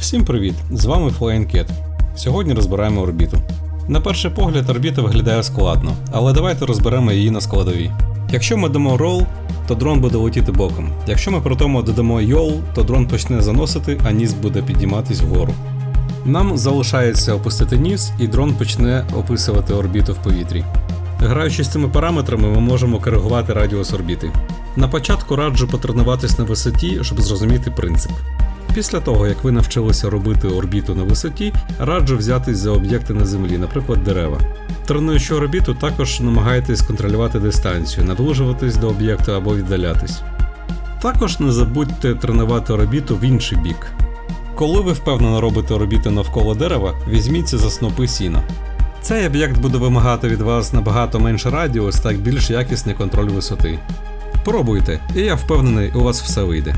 Всім привіт! З вами Flying Cat. Сьогодні розбираємо орбіту. На перший погляд, орбіта виглядає складно, але давайте розберемо її на складові. Якщо ми дамо roll, то дрон буде летіти боком. Якщо ми при тому додамо YOL, то дрон почне заносити, а ніс буде підніматись вгору. Нам залишається опустити ніс, і дрон почне описувати орбіту в повітрі. Граючи з цими параметрами, ми можемо коригувати радіус орбіти. На початку раджу потренуватись на висоті, щоб зрозуміти принцип. Після того, як ви навчилися робити орбіту на висоті, раджу взятись за об'єкти на землі, наприклад, дерева. Тренуючи орбіту, також намагайтесь контролювати дистанцію, наближуватись до об'єкту або віддалятись. Також не забудьте тренувати орбіту в інший бік. Коли ви впевнено робите орбіту навколо дерева, візьміться за снопи сіна. Цей об'єкт буде вимагати від вас набагато менше радіус та більш якісний контроль висоти. Пробуйте, і я впевнений, у вас все вийде.